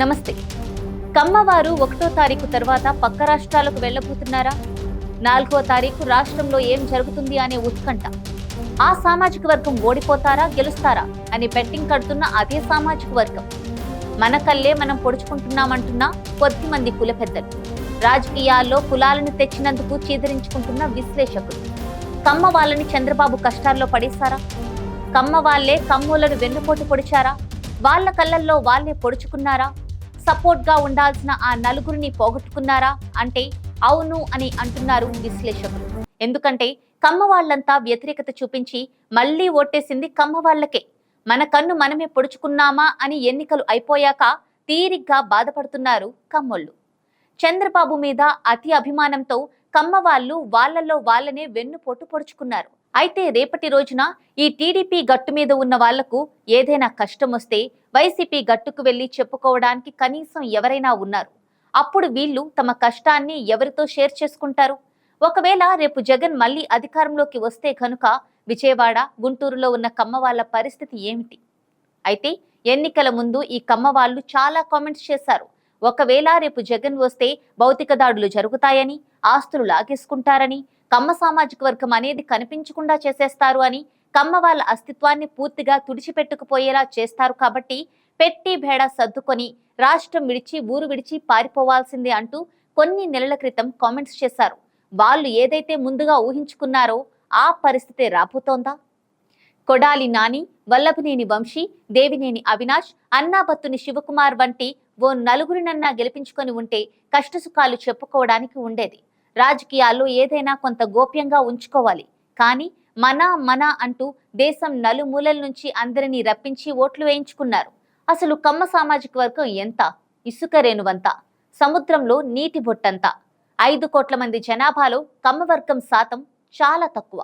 నమస్తే. కమ్మవారు ఒకటో తారీఖు తర్వాత పక్క రాష్ట్రాలకు వెళ్ళబోతున్నారా? నాలుగో తారీఖు రాష్ట్రంలో ఏం జరుగుతుంది అనే ఉత్కంఠ. ఆ సామాజిక వర్గం ఓడిపోతారా గెలుస్తారా అని బెట్టింగ్ కడుతున్న అదే సామాజిక వర్గం. మన కల్లే మనం పొడుచుకుంటున్నామంటున్న కొద్ది మంది కుల పెద్దలు. రాజకీయాల్లో కులాలను తెచ్చినందుకు చీదరించుకుంటున్న విశ్లేషకులు. కమ్మ వాళ్ళని చంద్రబాబు కష్టాల్లో పడేశారా? కమ్మ వాళ్ళే కమ్మూలను వెన్నుపోటు పొడిచారా? వాళ్ళ కళ్ళల్లో వాళ్ళే పొడుచుకున్నారా? సపోర్ట్గా ఉండాల్సిన ఆ నలుగురిని పోగొట్టుకున్నారా? అంటే అవును అని అంటున్నారు విశ్లేషకులు. ఎందుకంటే కమ్మ వాళ్ళంతా వ్యతిరేకత చూపించి మళ్ళీ ఓటేసింది కమ్మ వాళ్ళకే. మన కన్ను మనమే పొడుచుకున్నామా అని ఎన్నికలు అయిపోయాక తీరిగ్గా బాధపడుతున్నారు కమ్మోళ్ళు. చంద్రబాబు మీద అతి అభిమానంతో కమ్మ వాళ్ళు వాళ్ళల్లో వాళ్ళనే వెన్నుపోటు పొడుచుకున్నారు. అయితే రేపటి రోజున ఈ టీడీపీ గట్టు మీద ఉన్న వాళ్ళకు ఏదైనా కష్టం వస్తే వైసీపీ గట్టుకు వెళ్ళి చెప్పుకోవడానికి కనీసం ఎవరైనా ఉన్నారు. అప్పుడు వీళ్ళు తమ కష్టాన్ని ఎవరితో షేర్ చేసుకుంటారు? ఒకవేళ రేపు జగన్ మళ్ళీ అధికారంలోకి వస్తే కనుక విజయవాడ గుంటూరులో ఉన్న కమ్మ వాళ్ళ పరిస్థితి ఏమిటి? అయితే ఎన్నికల ముందు ఈ కమ్మ వాళ్ళు చాలా కామెంట్స్ చేశారు. ఒకవేళ రేపు జగన్ వస్తే భౌతిక దాడులు జరుగుతాయని ఆస్తులు లాగేసుకుంటారని కమ్మ సామాజిక వర్గం అనేది కనిపించకుండా చేసేస్తారు అని కమ్మ వాళ్ళ అస్తిత్వాన్ని పూర్తిగా తుడిచిపెట్టుకుపోయేలా చేస్తారు కాబట్టి పెట్టి భేడ సర్దుకొని రాష్ట్రం విడిచి ఊరు విడిచి పారిపోవాల్సిందే అంటూ కొన్ని నెలల క్రితం కామెంట్స్ చేశారు. వాళ్ళు ఏదైతే ముందుగా ఊహించుకున్నారో ఆ పరిస్థితి రాబోతోందా? కొడాలి నాని వల్లభనేని వంశీ దేవినేని అవినాష్ అన్నాబత్తుని శివకుమార్ వంటి ఓ నలుగురినన్నా గెలిపించుకొని ఉంటే కష్టసుఖాలు చెప్పుకోవడానికి ఉండేది. రాజకీయాల్లో ఏదైనా కొంత గోప్యంగా ఉంచుకోవాలి. కానీ మన మన అంటూ దేశం నలుమూలల నుంచి అందరినీ రప్పించి ఓట్లు వేయించుకున్నారు. అసలు కమ్మ సామాజిక వర్గం ఎంత? ఇసుక రేణువంత? సముద్రంలో నీటి బొట్టంత? ఐదు కోట్ల మంది జనాభాలో కమ్మవర్గం శాతం చాలా తక్కువ.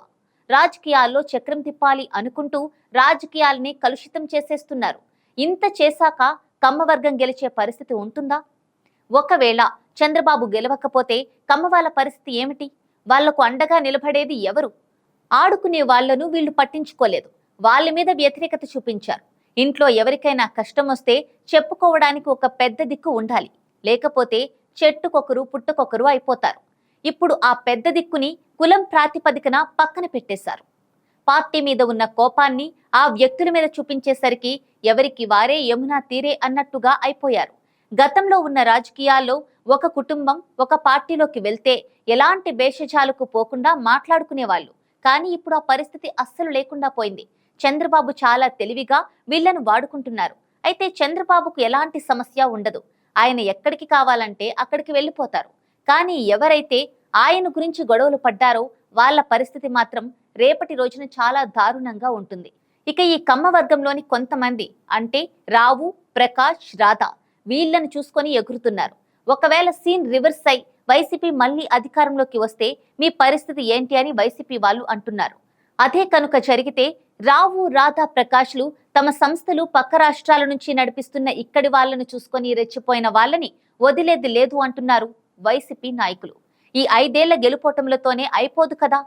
రాజకీయాల్లో చక్రం తిప్పాలి అనుకుంటూ రాజకీయాల్ని కలుషితం చేసేస్తున్నారు. ఇంత చేశాక కమ్మవర్గం గెలిచే పరిస్థితి ఉంటుందా? ఒకవేళ చంద్రబాబు గెలవకపోతే కమ్మ వాళ్ళ పరిస్థితి ఏమిటి? వాళ్ళకు అండగా నిలబడేది ఎవరు? ఆడుకునే వాళ్ళను వీళ్ళు పట్టించుకోలేదు. వాళ్ళ మీద వ్యతిరేకత చూపించారు. ఇంట్లో ఎవరికైనా కష్టం వస్తే చెప్పుకోవడానికి ఒక పెద్ద దిక్కు ఉండాలి. లేకపోతే చెట్టుకొకరు పుట్టుకొకరు అయిపోతారు. ఇప్పుడు ఆ పెద్ద దిక్కుని కులం ప్రాతిపదికన పక్కన పెట్టేశారు. పార్టీ మీద ఉన్న కోపాన్ని ఆ వ్యక్తుల మీద చూపించేసరికి ఎవరికి వారే యమునా తీరే అన్నట్టుగా అయిపోయారు. గతంలో ఉన్న రాజకీయాల్లో ఒక కుటుంబం ఒక పార్టీలోకి వెళ్తే ఎలాంటి భేషజాలకు పోకుండా మాట్లాడుకునేవాళ్ళు. కానీ ఇప్పుడు ఆ పరిస్థితి అస్సలు లేకుండా పోయింది. చంద్రబాబు చాలా తెలివిగా వీళ్ళను వాడుకుంటున్నారు. అయితే చంద్రబాబుకు ఎలాంటి సమస్య ఉండదు. ఆయన ఎక్కడికి కావాలంటే అక్కడికి వెళ్ళిపోతారు. కానీ ఎవరైతే ఆయన గురించి గొడవలు పడ్డారో వాళ్ళ పరిస్థితి మాత్రం రేపటి రోజున చాలా దారుణంగా ఉంటుంది. ఇక ఈ కమ్మ వర్గంలోని కొంతమంది అంటే రావు ప్రకాష్ రాధా వీళ్ళను చూసుకొని ఎగురుతున్నారు. ఒకవేళ సీన్ రివర్స్ అయి వైసీపీ మళ్ళీ అధికారంలోకి వస్తే మీ పరిస్థితి ఏంటి అని వైసీపీ వాళ్ళు అంటున్నారు. అదే కనుక జరిగితే రావు రాధా ప్రకాష్లు తమ సంస్థలు పక్క రాష్ట్రాల నుంచి నడిపిస్తున్న ఇక్కడి వాళ్ళను చూసుకొని రెచ్చిపోయిన వాళ్ళని వదిలేది లేదు అంటున్నారు వైసీపీ నాయకులు. ఈ ఐదేళ్ళ గెలుపోటములతోనే అయిపోదు కదా.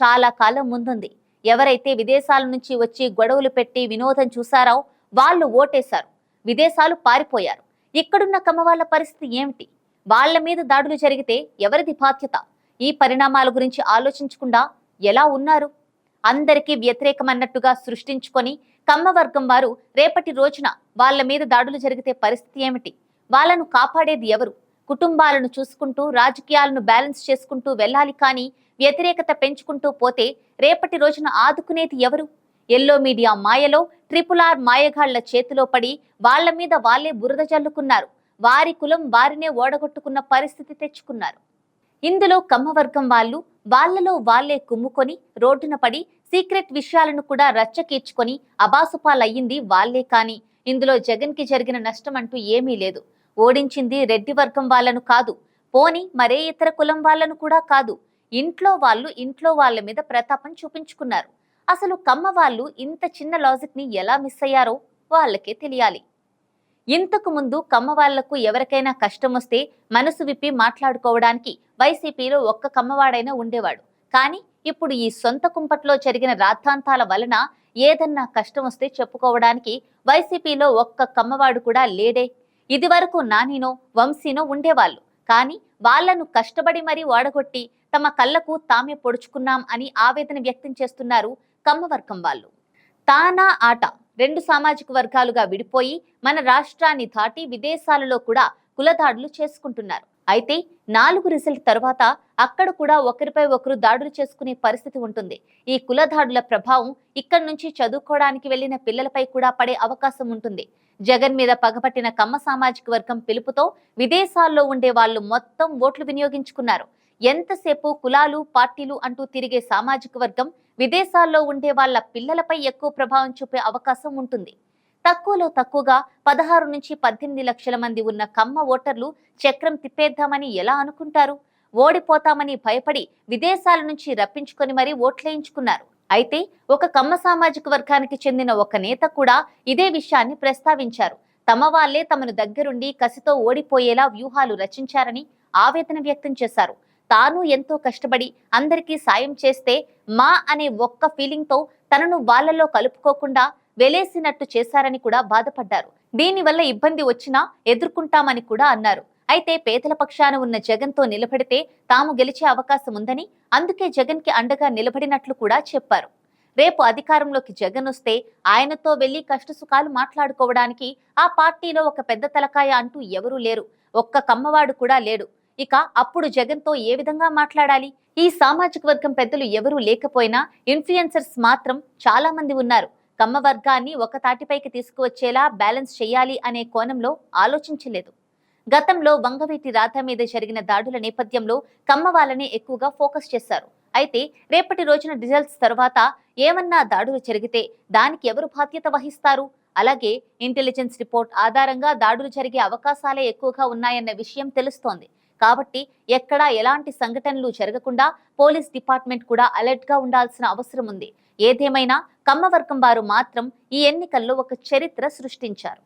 చాలా కాలం ముందుంది. ఎవరైతే విదేశాల నుంచి వచ్చి గొడవలు పెట్టి వినోదం చూసారో వాళ్ళు ఓటేశారు. విదేశాలు పారిపోయారు. ఇక్కడున్న కమ్మవాళ్ళ పరిస్థితి ఏమిటి? వాళ్ళ మీద దాడులు జరిగితే ఎవరిది బాధ్యత? ఈ పరిణామాల గురించి ఆలోచించకుండా ఎలా ఉన్నారు? అందరికీ వ్యతిరేకమన్నట్టుగా సృష్టించుకొని కమ్మవర్గం వారు రేపటి రోజున వాళ్ళ మీద దాడులు జరిగితే పరిస్థితి ఏమిటి? వాళ్ళను కాపాడేది ఎవరు? కుటుంబాలను చూసుకుంటూ రాజకీయాలను బ్యాలెన్స్ చేసుకుంటూ వెళ్ళాలి కానీ వ్యతిరేకత పెంచుకుంటూ పోతే రేపటి రోజున ఆదుకునేది ఎవరు? ఎల్లో మీడియా మాయలో ట్రిపుల్ ఆర్ మాయగాళ్ళ చేతిలో పడి వాళ్ళ మీద వాళ్ళే బురద జల్లుకున్నారు. వారి కులం వారినే ఓడగొట్టుకున్న పరిస్థితి తెచ్చుకున్నారు. ఇందులో కమ్మవర్గం వాళ్ళు వాళ్ళలో వాళ్ళే కుమ్ముకొని రోడ్డున పడి సీక్రెట్ విషయాలను కూడా రచ్చకీర్చుకొని అబాసుపాలయ్యింది వాళ్ళే కాని ఇందులో జగన్కి జరిగిన నష్టం అంటూ ఏమీ లేదు. ఓడించింది రెడ్డి వర్గం వాళ్ళను కాదు పోని మరే ఇతర కులం వాళ్ళను కూడా కాదు. ఇంట్లో వాళ్ళు ఇంట్లో వాళ్ళ మీద ప్రతాపం చూపించుకున్నారు. అసలు కమ్మ వాళ్ళు ఇంత చిన్న లాజిక్ని ఎలా మిస్ అయ్యారో వాళ్ళకే తెలియాలి. ఇంతకు ముందు కమ్మ వాళ్ళకు ఎవరికైనా కష్టం వస్తే మనసు విప్పి మాట్లాడుకోవడానికి వైసీపీలో ఒక్క కమ్మవాడైనా ఉండేవాడు. కానీ ఇప్పుడు ఈ సొంత కుంపట్లో జరిగిన రాద్ధాంతాల వలన ఏదన్నా కష్టం వస్తే చెప్పుకోవడానికి వైసీపీలో ఒక్క కమ్మవాడు కూడా లేడే. ఇది వరకు నానినో వంశీనో ఉండేవాళ్ళు. కానీ వాళ్ళను కష్టపడి మరీ వాడగొట్టి తమ కళ్ళకు తామే పొడుచుకున్నాం అని ఆవేదన వ్యక్తం చేస్తున్నారు కమ్మవర్గం వాళ్ళు. తానా ఆట రెండు సామాజిక వర్గాలుగా విడిపోయి మన రాష్ట్రాన్ని దాటి విదేశాలలో కూడా కులదాడులు చేసుకుంటున్నారు. అయితే నాలుగు రిజల్ట్ తర్వాత అక్కడ కూడా ఒకరిపై ఒకరు దాడులు చేసుకునే పరిస్థితి ఉంటుంది. ఈ కులదాడుల ప్రభావం ఇక్కడి నుంచి చదువుకోవడానికి వెళ్ళిన పిల్లలపై కూడా పడే అవకాశం ఉంటుంది. జగన్ మీద పగపట్టిన కమ్మ సామాజిక వర్గం పిలుపుతో విదేశాల్లో ఉండే వాళ్ళు మొత్తం ఓట్లు వినియోగించుకున్నారు. ఎంతసేపు కులాలు పార్టీలు అంటూ తిరిగే సామాజిక వర్గం విదేశాల్లో ఉండే వాళ్ళ పిల్లలపై ఎక్కువ ప్రభావం చూపే అవకాశం ఉంటుంది. తక్కువలో తక్కువగా పదహారు నుంచి పద్దెనిమిది లక్షల మంది ఉన్న కమ్మ ఓటర్లు చక్రం తిప్పేద్దామని ఎలా అనుకుంటారు? ఓడిపోతామని భయపడి విదేశాల నుంచి రప్పించుకొని మరీ ఓట్లేయించుకున్నారు. అయితే ఒక కమ్మ సామాజిక వర్గానికి చెందిన ఒక నేత కూడా ఇదే విషయాన్ని ప్రస్తావించారు. తమ వాళ్ళే తమను దగ్గరుండి కసితో ఓడిపోయేలా వ్యూహాలు రచించారని ఆవేదన వ్యక్తం చేశారు. తాను ఎంతో కష్టపడి అందరికీ సాయం చేస్తే మా అనే ఒక్క ఫీలింగ్తో తనను వాళ్ళలో కలుపుకోకుండా వెలేసినట్టు చేశారని కూడా బాధపడ్డారు. దీనివల్ల ఇబ్బంది వచ్చినా ఎదుర్కొంటామని కూడా అన్నారు. అయితే పేదల పక్షాన ఉన్న జగన్తో నిలబడితే తాము గెలిచే అవకాశం ఉందని అందుకే జగన్కి అండగా నిలబడినట్లు కూడా చెప్పారు. రేపు అధికారంలోకి జగన్ వస్తే ఆయనతో వెళ్ళి కష్టసుఖాలు మాట్లాడుకోవడానికి ఆ పార్టీలో ఒక పెద్ద తలకాయ అంటూ ఎవరూ లేరు. ఒక్క కమ్మవాడు కూడా లేడు. ఇక అప్పుడు జగన్తో ఏ విధంగా మాట్లాడాలి? ఈ సామాజిక వర్గం పెద్దలు ఎవరూ లేకపోయినా ఇన్ఫ్లుయెన్సర్స్ మాత్రం చాలా మంది ఉన్నారు. కమ్మ వర్గాన్ని ఒక తాటిపైకి తీసుకువచ్చేలా బ్యాలెన్స్ చేయాలి అనే కోణంలో ఆలోచించలేదు. గతంలో వంగవీటి రాధ మీద జరిగిన దాడుల నేపథ్యంలో కమ్మ వాళ్ళనే ఎక్కువగా ఫోకస్ చేశారు. అయితే రేపటి రోజున రిజల్ట్స్ తర్వాత ఏమన్నా దాడులు జరిగితే దానికి ఎవరు బాధ్యత వహిస్తారు? అలాగే ఇంటెలిజెన్స్ రిపోర్ట్ ఆధారంగా దాడులు జరిగే అవకాశాలే ఎక్కువగా ఉన్నాయన్న విషయం తెలుస్తోంది. కాబట్టి ఎక్కడా ఎలాంటి సంఘటనలు జరగకుండా పోలీస్ డిపార్ట్మెంట్ కూడా అలర్ట్గా ఉండాల్సిన అవసరం ఉంది. ఏదేమైనా కమ్మవర్గం వారు మాత్రం ఈ ఎన్నికల్లో ఒక చరిత్ర సృష్టించారు.